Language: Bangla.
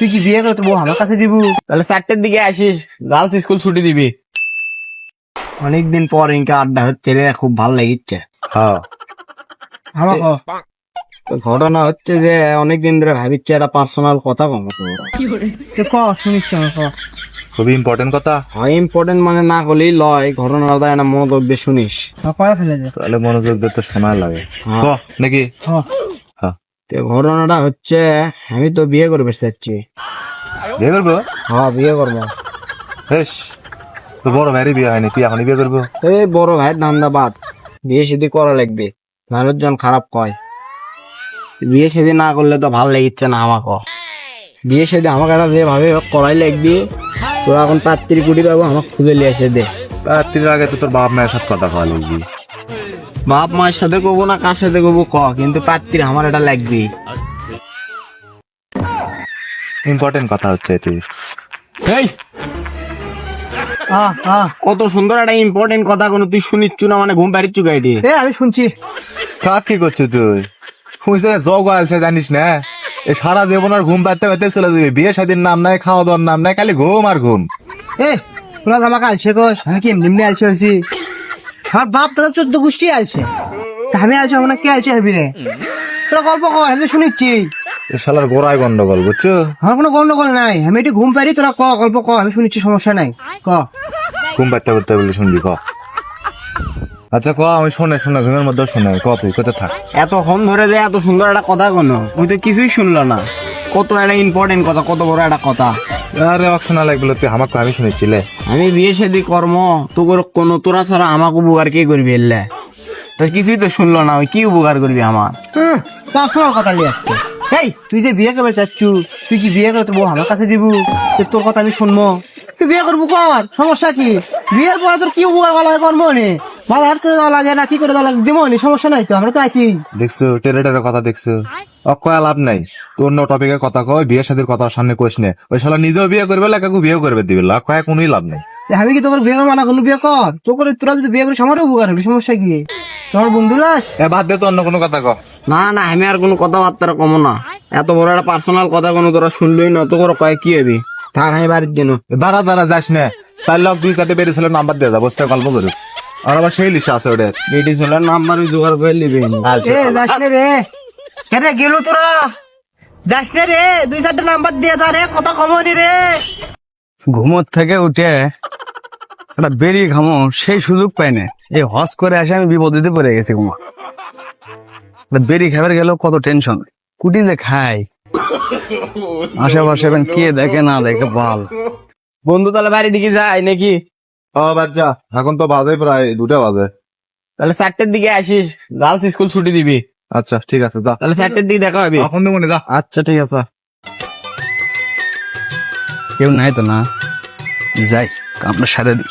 তুই কি বিয়ে করে তোর বউ আমার কাছে দিব? তাহলে চারটের দিকে আসিস। গার্লস স্কুল ছুটি দিবি। অনেকদিন পর ইনকা আড্ডা হচ্ছে রে খুব ভালো লাগিচ্ছে। হ্যাঁ। ঘটনা হচ্ছে যে অনেকদিন ধরে ভাবিচ্ছে একটা পার্সোনাল কথা কম ক শুনিচ্ছি খুবই ইম্পর্টেন্ট কথা। হয় ইম্পর্টেন্ট মানে না করলেই লয় ঘটনাটা একটা মনোযোগ দিয়ে শুনিস। কয়া ফেলে দে। তাহলে মনোযোগ দিয়ে তো শোনা লাগে। হ্যাঁ। ক নাকি? হ্যাঁ তো ঘটনাটা হচ্ছে আমি তো বিয়ে করবে চাচ্ছি বিয়ে করব? হ্যাঁ বিয়ে করব। বেশ তো বড় ভাইয়েরই বিয়ে হয়নি তুই এখনই বিয়ে করব? এই বড় ভাই ধান্দা বাদ বিয়ে শাদি করা লাগবে মানুষজন খারাপ কয়। বিয়ে শাদি না করলে তো ভালো লাগিচ্ছে না আমাকে। বিয়ে শাদি আমাকে একটা যে ভাবে করাই লাগবে তোরা এখন পাত্রি কুটি পাবো আমাকে খুঁজে নিয়ে এসে দে। রাত্রির আগে তো তোর বাপ মায়ের সাথে কথা কওয়া লাগবি। বাপ মায়ের সাথে করব না কার সাথে করব ক? কিন্তু পাত্রী আমার এটা লাগবে। ইম্পর্টেন্ট কথা হচ্ছে তুই এই! কত সুন্দর একটা ইম্পর্টেন্ট কথা কোনো তুই শুনিচ্ছু না মানে ঘুম পাড়িচ্ছ গাইডি এ আমি শুনছি। কাক কি করছিস তুই? শুনছে জগ আছে জানিস না? এ সারা জীবন আর ঘুম পাইতে পাইতে চলে যাবে। বিয়ে শাদির নাম নাই খাওয়া দাওয়ার নাম নাই খালি ঘুম আর ঘুম। এ আমাকে আলছে কোস আমি কি এমনি এমনি আলছে হয়েছি? আমার বাপ দাদা চোদ্দ গোষ্ঠী আলছে তা আমি আলছে আমার কে আলছে হবি রে তোরা গল্প কর আমি শুনিচ্ছি। এ শালার গোড়ায় গন্ডগোল বুঝছ? আমার কোনো গন্ডগোল নাই। আমি একটু ঘুম পারি তোরা ক গল্প ক আমি শুনিচ্ছি সমস্যা নাই। ক। ঘুম পাইতে পারতে বলে শুনবি ক। আচ্ছা ক আমি শোনে শোনে ঘুমের মধ্যে শোনে ক তুই কোথায় থাক? এতক্ষণ ধরে যে এত সুন্দর একটা কথা কোনো ওই তো কিছুই শুনলো না। কত একটা ইম্পর্টেন্ট কথা কত বড় একটা কথা। আরে অক শোনা লাগবে তুই আমাকে আমি শুনেছিলে? আমি বিয়ে শাদি কর্ম তোর কোনো তোরা ছাড়া আমাকে উপকার কে করবি এলে? তো কিছুই তো শুনলো না ওই কি উপকার করবি আমার? পার্সোনাল কথা লিয়ে এই তুই যে বিয়ে করবে চাচ্ছু তুই কি বিয়ে করে তোর বউ আমার কাছে দিব? তোর কথা আমি শুনব। তুই বিয়ে করব কর সমস্যা কি? বিয়ের পরে তোর কি উপকার করা লাগে কর্ম নে? মাথা হাট করে দেওয়া লাগে না কি করে দেওয়া লাগে? দেবো নি সমস্যা নাই তো আমরা তো আছি দেখছ টেরে টেরে কথা দেখছ? অকয়া লাভ নাই। তোর অন্য টপিকে কথা কয় বিয়ে শাদির কথা সামনে কোষ নে। ওই শালা নিজেও বিয়ে করবে লাগাকু বিয়ে করবে দিবে। কয়া কোনোই লাভ নাই। আমি কি তোর বিয়ে করব না কোনো বিয়ে কর? তো করে তোরা যদি বিয়ে করিস আমারও উপকার হবে সমস্যা কি? তোমার বন্ধু লাস এ বাদ দে তো অন্য কোনো কথা ক না না আমি আর কোনো কথাবার্তা কমো না। এত বড় একটা পার্সোনাল কথা কোনো তোরা শুনলই না তো করে কয় কি হবে? থাক আমি বাড়ির জন্য। দাঁড়া দাঁড়া যাস না। তার লক দুই চারটে বেরিয়ে ছিল নাম্বার দিয়ে যা বসতে গল্প করুক আর আবার সেই লিসা আছে ওদের। লেডিস হলে নাম্বার জোগাড় করে নিবে। এ যাস নে রে। গেলু তোরা? যাস নে রে দুই চারটে নাম্বার দিয়ে দা রে কত কমনি রে। ঘুমোর থেকে উঠে সেটা বেরিয়ে খামো সেই সুযোগ পাই না। এই হস করে আসে আমি বিপদেতে পড়ে গেছি ঘুমা। বেরিয়ে খাবার গেল কত টেনশন কুটি যে খাই আশেপাশে কে দেখে না দেখে বল। বন্ধু তাহলে বাড়ির দিকে যায় নাকি? ও বাচ্চা এখন তো বাজে প্রায় দুটা বাজে। তাহলে চারটের দিকে আসিস। গার্লস স্কুল ছুটি দিবি। আচ্ছা ঠিক আছে যা। তাহলে চারটের দিকে দেখা হবে। এখন দেবো যা। আচ্ছা ঠিক আছে। কেউ নাই তো না? যাই আপনার সাথে দিই।